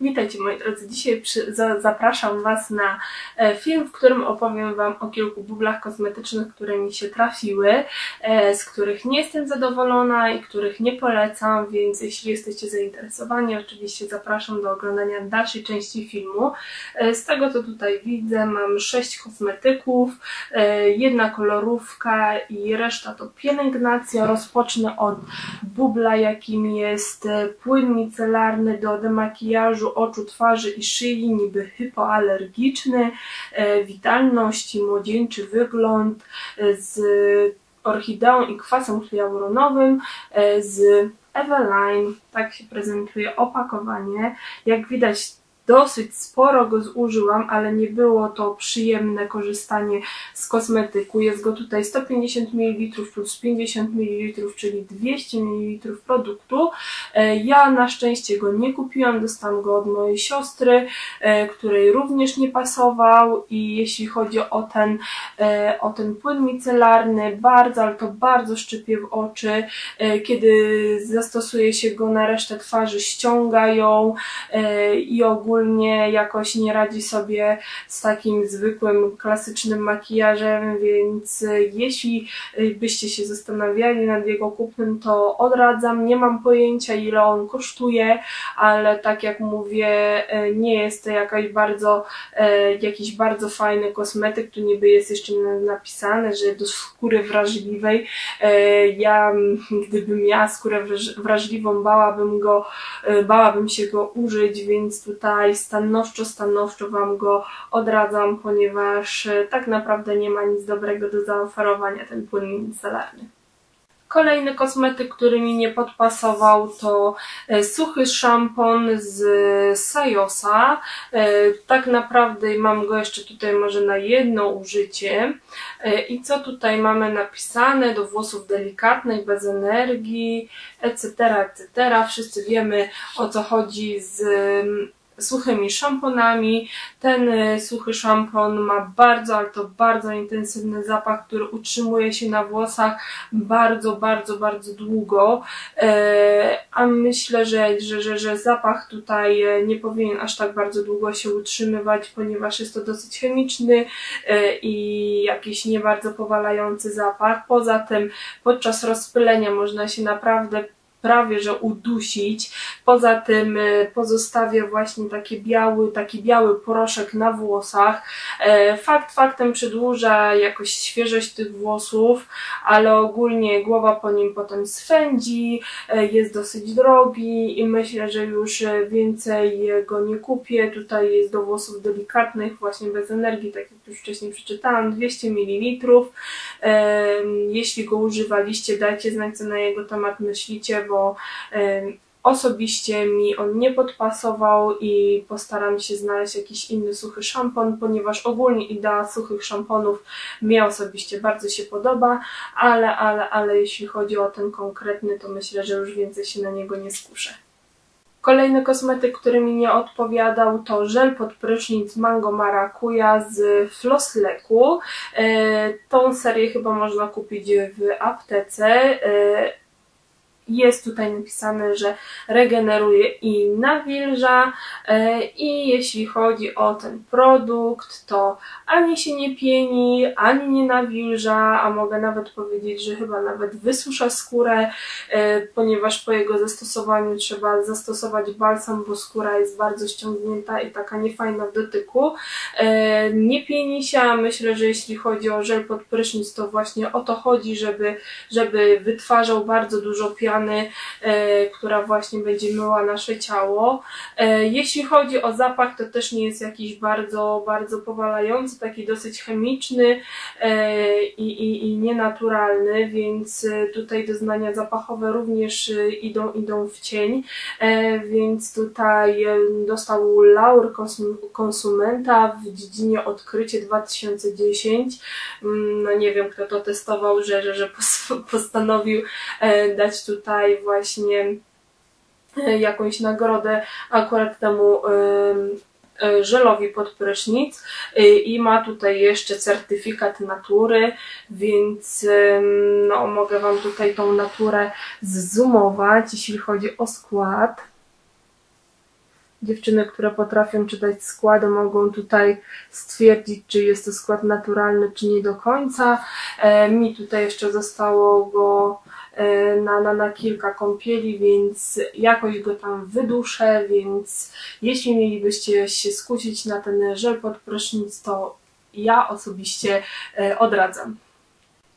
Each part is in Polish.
Witajcie moi drodzy, dzisiaj przy, za, zapraszam Was na e, film, w którym opowiem Wam o kilku bublach kosmetycznych, które mi się trafiły, e, z których nie jestem zadowolona i których nie polecam, więc jeśli jesteście zainteresowani, oczywiście zapraszam do oglądania dalszej części filmu. E, z tego co tutaj widzę mam sześć kosmetyków, e, jedna kolorówka i reszta to pielęgnacja. Rozpocznę od bubla, jakim jest e, płyn micelarny do demakijażu oczu, twarzy i szyi, niby hypoalergiczny, e, witalność i młodzieńczy wygląd e, z orchideą i kwasem hialuronowym, e, z Eveline, tak się prezentuje opakowanie. Jak widać dosyć sporo go zużyłam, ale nie było to przyjemne korzystanie z kosmetyku. Jest go tutaj 150 ml plus 50 ml, czyli 200 ml produktu. E, ja na szczęście go nie kupiłam, dostałam go od mojej siostry, e, której również nie pasował i jeśli chodzi o ten, e, o ten płyn micelarny, bardzo, ale to bardzo szczypie w oczy. Kiedy zastosuje się go na resztę twarzy, ściąga ją i ogólnie ogólnie jakoś nie radzi sobie z takim zwykłym, klasycznym makijażem, więc jeśli e, byście się zastanawiali nad jego kupnem, to odradzam. Nie mam pojęcia ile on kosztuje, ale tak jak mówię, e, nie jest to jakaś bardzo, jakiś bardzo fajny kosmetyk. Tu niby jest jeszcze napisane, że do skóry wrażliwej. Ja, gdybym miała skórę wrażliwą, bałabym go, bałabym się go użyć, więc tutaj tutaj stanowczo, stanowczo Wam go odradzam, ponieważ e, tak naprawdę nie ma nic dobrego do zaoferowania ten płyn micelarny. Kolejny kosmetyk, który mi nie podpasował to e, suchy szampon z Sajosa. E, tak naprawdę mam go jeszcze tutaj może na jedno użycie. I co tutaj mamy napisane? Do włosów delikatnych, bez energii, etc., etc. Wszyscy wiemy o co chodzi z suchymi szamponami. Ten y, suchy szampon ma bardzo, ale to bardzo intensywny zapach, który utrzymuje się na włosach bardzo, bardzo, bardzo długo. E, a myślę, że, że, że, że zapach tutaj e, nie powinien aż tak bardzo długo się utrzymywać, ponieważ jest to dosyć chemiczny e, i jakiś nie bardzo powalający zapach. Poza tym podczas rozpylenia można się naprawdę prawie że udusić. Poza tym e, pozostawia właśnie taki biały, taki biały proszek na włosach. E, fakt faktem przedłuża jakoś świeżość tych włosów, ale ogólnie głowa po nim potem swędzi, e, jest dosyć drogi i myślę, że już więcej go nie kupię. Tutaj jest do włosów delikatnych, właśnie bez energii, tak jak już wcześniej przeczytałam, 200 ml. Jeśli go używaliście, dajcie znać co na jego temat myślicie, bo bo osobiście mi on nie podpasował i postaram się znaleźć jakiś inny suchy szampon, ponieważ ogólnie idea suchych szamponów mi osobiście bardzo się podoba, ale, ale, ale jeśli chodzi o ten konkretny, to myślę, że już więcej się na niego nie skuszę. Kolejny kosmetyk, który mi nie odpowiadał to żel pod prysznic Mango Maracuja z Flossleku. E, tą serię chyba można kupić w aptece. Jest tutaj napisane, że regeneruje i nawilża e, i jeśli chodzi o ten produkt, to ani się nie pieni, ani nie nawilża, a mogę nawet powiedzieć, że chyba nawet wysusza skórę, e, ponieważ po jego zastosowaniu trzeba zastosować balsam, bo skóra jest bardzo ściągnięta i taka niefajna w dotyku. E, nie pieni się, a myślę, że jeśli chodzi o żel pod prysznic, to właśnie o to chodzi, żeby, żeby wytwarzał bardzo dużo piany E, która właśnie będzie myła nasze ciało. E, jeśli chodzi o zapach, to też nie jest jakiś bardzo, bardzo powalający, taki dosyć chemiczny e, i, i, i nienaturalny, więc tutaj doznania zapachowe również idą, idą w cień, więc tutaj dostał laur konsumenta w dziedzinie odkrycie 2010. Mm, no nie wiem, kto to testował, że, że, że postanowił dać tutaj właśnie e, jakąś nagrodę akurat temu e, żelowi pod prysznic e, i ma tutaj jeszcze certyfikat natury, więc no, mogę Wam tutaj tą naturę zoomować, jeśli chodzi o skład. Dziewczyny, które potrafią czytać składy, mogą tutaj stwierdzić, czy jest to skład naturalny, czy nie do końca. Mi tutaj jeszcze zostało go na, na, na kilka kąpieli, więc jakoś go tam wyduszę, więc jeśli mielibyście się skusić na ten żel pod prysznic, to ja osobiście e, odradzam.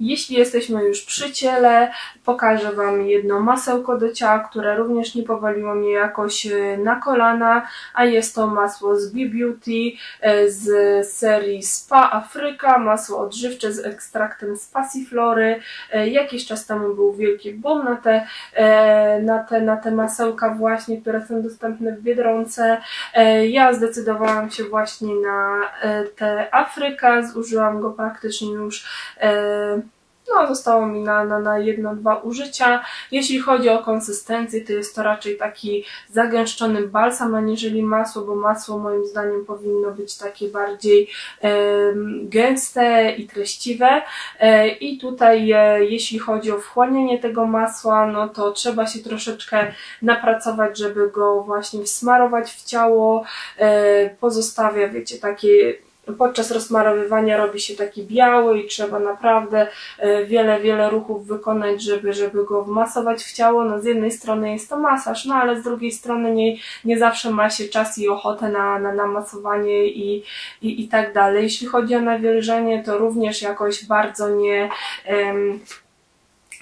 Jeśli jesteśmy już przy ciele, pokażę Wam jedno masełko do ciała, które również nie powaliło mnie jakoś e, na kolana, a jest to masło z B-Beauty e, z serii Spa Afryka, masło odżywcze z ekstraktem z pasiflory. E, jakiś czas temu był wielki boom na te, na te, na te masełka właśnie, które są dostępne w Biedronce. Ja zdecydowałam się właśnie na tę Afrykę, zużyłam go praktycznie już no, zostało mi na, na, na jedno, dwa użycia. Jeśli chodzi o konsystencję, to jest to raczej taki zagęszczony balsam, aniżeli masło, bo masło moim zdaniem powinno być takie bardziej e, gęste i treściwe. E, I tutaj, e, jeśli chodzi o wchłanianie tego masła, no to trzeba się troszeczkę napracować, żeby go właśnie wsmarować w ciało. E, pozostawia, wiecie, takie podczas rozmarowywania robi się taki biały i trzeba naprawdę e, wiele, wiele ruchów wykonać, żeby, żeby go wmasować w ciało. No z jednej strony jest to masaż, no ale z drugiej strony nie, nie zawsze ma się czas i ochotę na, na, na masowanie i, i, i tak dalej. Jeśli chodzi o nawilżenie, to również jakoś bardzo nie... Um,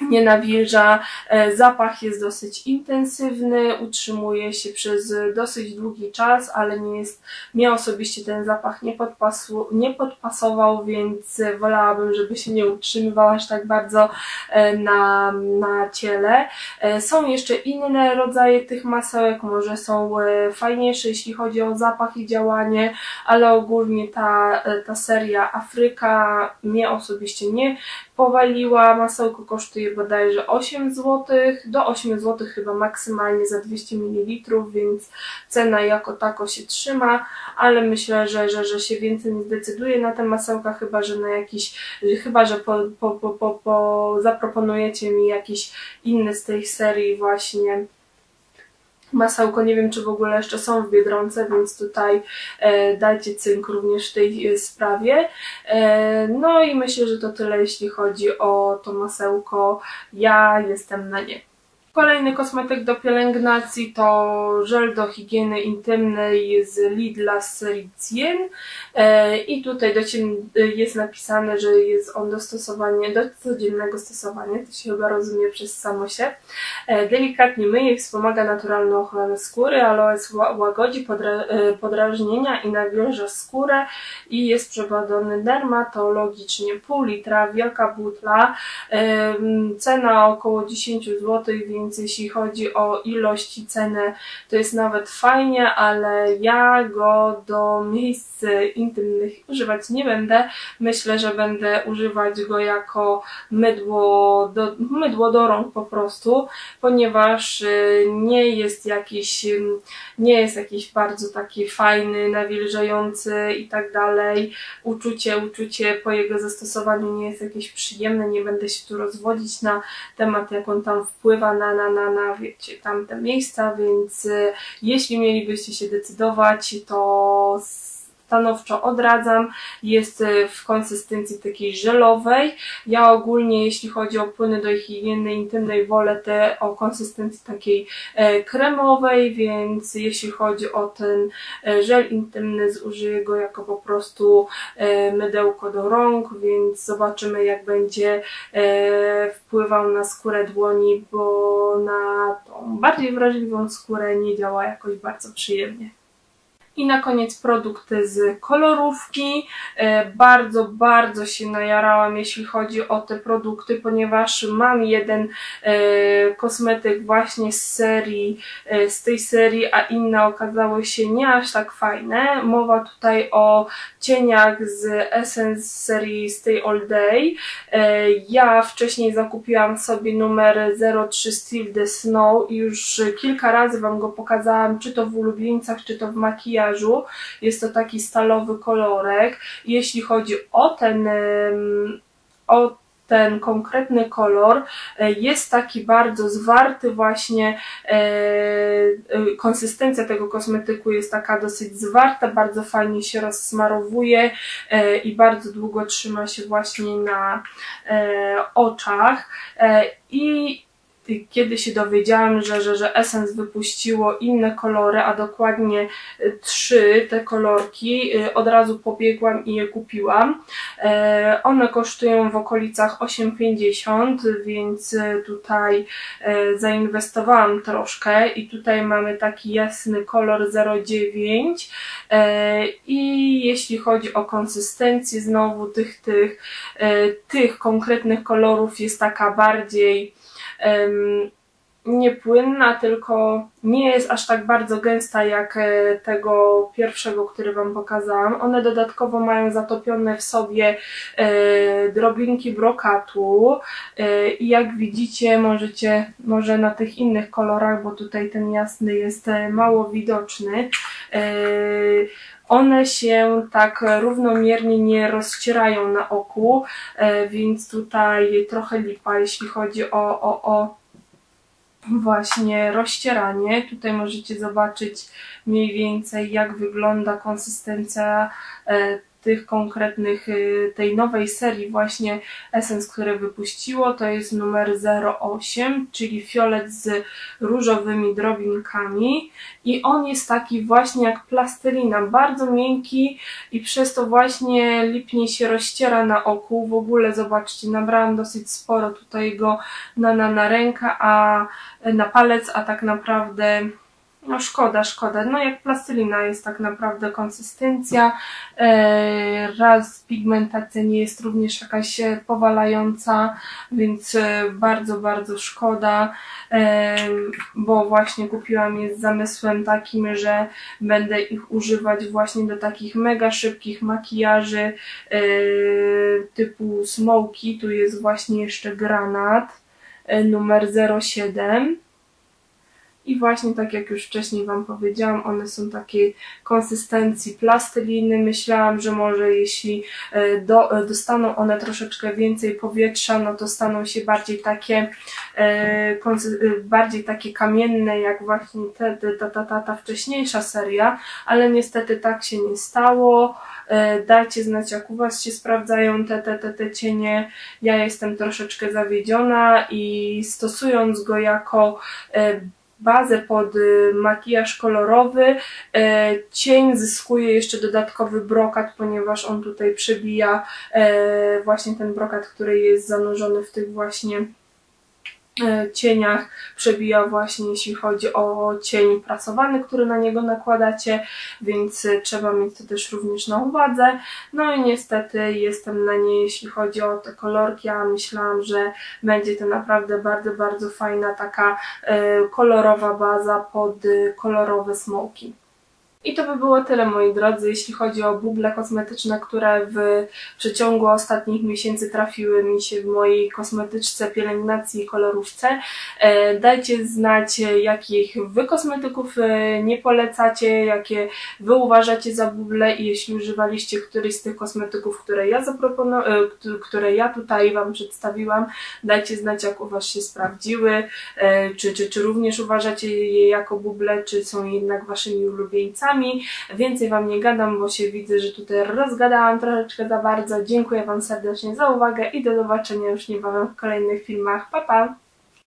nie nawilża. E, zapach jest dosyć intensywny, utrzymuje się przez dosyć długi czas, ale nie jest, mnie osobiście ten zapach nie, podpasu, nie podpasował, więc wolałabym, żeby się nie utrzymywał aż tak bardzo e, na, na ciele. E, są jeszcze inne rodzaje tych masełek, może są fajniejsze, jeśli chodzi o zapach i działanie, ale ogólnie ta, ta seria Afryka mnie osobiście nie powaliła. Masełko kosztuje bodajże 8 zł, do 8 zł chyba maksymalnie za 200 ml, więc cena jako tako się trzyma, ale myślę, że, że, że się więcej nie zdecyduje na te masełka, chyba że na jakiś, chyba że po, po, po, po, po zaproponujecie mi jakiś inny z tej serii właśnie masełko. Nie wiem, czy w ogóle jeszcze są w Biedronce, więc tutaj e, dajcie cynk również w tej e, sprawie. E, no i myślę, że to tyle, jeśli chodzi o to masełko. Ja jestem na nie. Kolejny kosmetyk do pielęgnacji to żel do higieny intymnej z Lidla z serii Cien e, i tutaj do jest napisane, że jest on do stosowania, do codziennego stosowania, to się chyba rozumie przez samo się. E, delikatnie myje wspomaga naturalną ochronę skóry, aloes łagodzi podra e, podrażnienia i nawilża skórę i jest przebadany dermatologicznie. Pół litra, wielka butla, cena około 10 zł, więc więc jeśli chodzi o ilość i cenę, to jest nawet fajnie, ale ja go do miejsc intymnych używać nie będę. Myślę, że będę używać go jako mydło do, mydło do rąk po prostu, ponieważ y, nie jest jakiś, y, nie jest jakiś bardzo taki fajny, nawilżający i tak dalej. Uczucie, uczucie po jego zastosowaniu nie jest jakieś przyjemne, nie będę się tu rozwodzić na temat, jak on tam wpływa na na, na, na wiecie, tamte miejsca, więc y, jeśli mielibyście się decydować, to stanowczo odradzam. Jest e, w konsystencji takiej żelowej. Ja ogólnie, jeśli chodzi o płyny do higieny intymnej, wolę te o konsystencji takiej e, kremowej, więc jeśli chodzi o ten e, żel intymny, zużyję go jako po prostu mydełko do rąk, więc zobaczymy jak będzie wpływał na skórę dłoni, bo na tą bardziej wrażliwą skórę nie działa jakoś bardzo przyjemnie. I na koniec produkty z kolorówki. E, bardzo, bardzo się najarałam, jeśli chodzi o te produkty, ponieważ mam jeden e, kosmetyk właśnie z serii, e, z tej serii, a inne okazały się nie aż tak fajne. Mowa tutaj o cieniach z Essence serii Stay All Day. Ja wcześniej zakupiłam sobie numer 03 Still the Snow i już kilka razy Wam go pokazałam, czy to w ulubieńcach, czy to w makijażu makijażu. Jest to taki stalowy kolorek. Jeśli chodzi o ten, o ten konkretny kolor e, jest taki bardzo zwarty właśnie, konsystencja tego kosmetyku jest taka dosyć zwarta, bardzo fajnie się rozsmarowuje i bardzo długo trzyma się właśnie na oczach i kiedy się dowiedziałam, że, że, że Essence wypuściło inne kolory, a dokładnie y, trzy te kolorki, y, od razu pobiegłam i je kupiłam. E, one kosztują w okolicach 8,50, więc y, tutaj e, zainwestowałam troszkę i tutaj mamy taki jasny kolor 09 e, i jeśli chodzi o konsystencję znowu tych, tych, tych konkretnych kolorów jest taka bardziej niepłynna, tylko nie jest aż tak bardzo gęsta jak e, tego pierwszego, który Wam pokazałam. One dodatkowo mają zatopione w sobie e, drobinki brokatu e, i jak widzicie możecie, może na tych innych kolorach, bo tutaj ten jasny jest mało widoczny, one się tak równomiernie nie rozcierają na oku, więc tutaj trochę lipa, jeśli chodzi o, o, o właśnie rozcieranie. Tutaj możecie zobaczyć mniej więcej jak wygląda konsystencja e, tych konkretnych, y, tej nowej serii właśnie Essence, które wypuściło, to jest numer 08, czyli fiolet z różowymi drobinkami i on jest taki właśnie jak plastelina, bardzo miękki i przez to właśnie lipnie się rozciera na oku. W ogóle zobaczcie, nabrałam dosyć sporo tutaj go na, na, na rękę, a na palec, a tak naprawdę no szkoda, szkoda. No jak plastelina jest tak naprawdę konsystencja. E, raz pigmentacja nie jest również jakaś e, powalająca, więc e, bardzo, bardzo szkoda, bo właśnie kupiłam je z zamysłem takim, że będę ich używać właśnie do takich mega szybkich makijaży typu smoky. Tu jest właśnie jeszcze granat numer 07 i właśnie tak jak już wcześniej Wam powiedziałam, one są takiej konsystencji plasteliny. Myślałam, że może jeśli e, do, e, dostaną one troszeczkę więcej powietrza, no to staną się bardziej takie e, bardziej takie kamienne, jak właśnie te, ta, ta, ta, ta wcześniejsza seria, ale niestety tak się nie stało. Dajcie znać, jak u Was się sprawdzają te, te, te, te cienie. Ja jestem troszeczkę zawiedziona i stosując go jako bazę pod y, makijaż kolorowy. E, cień zyskuje jeszcze dodatkowy brokat, ponieważ on tutaj przebija e, właśnie ten brokat, który jest zanurzony w tych właśnie cieniach przebija właśnie jeśli chodzi o cień pracowany, który na niego nakładacie, więc trzeba mieć to też również na uwadze. No i niestety jestem na nie, jeśli chodzi o te kolorki, a myślałam, że będzie to naprawdę bardzo, bardzo fajna taka e, kolorowa baza pod kolorowe smoki. I to by było tyle moi drodzy, jeśli chodzi o buble kosmetyczne, które w przeciągu ostatnich miesięcy trafiły mi się w mojej kosmetyczce, pielęgnacji i kolorówce. E, dajcie znać, jakich wy kosmetyków e, nie polecacie, jakie wy uważacie za buble i jeśli używaliście któryś z tych kosmetyków, które ja zaproponowałam, e, które ja tutaj wam przedstawiłam, dajcie znać, jak u was się sprawdziły, czy, czy, czy również uważacie je jako buble, czy są jednak waszymi ulubieńcami. Więcej Wam nie gadam, bo się widzę, że tutaj rozgadałam troszeczkę za bardzo. Dziękuję Wam serdecznie za uwagę i do zobaczenia już niebawem w kolejnych filmach. Pa, pa!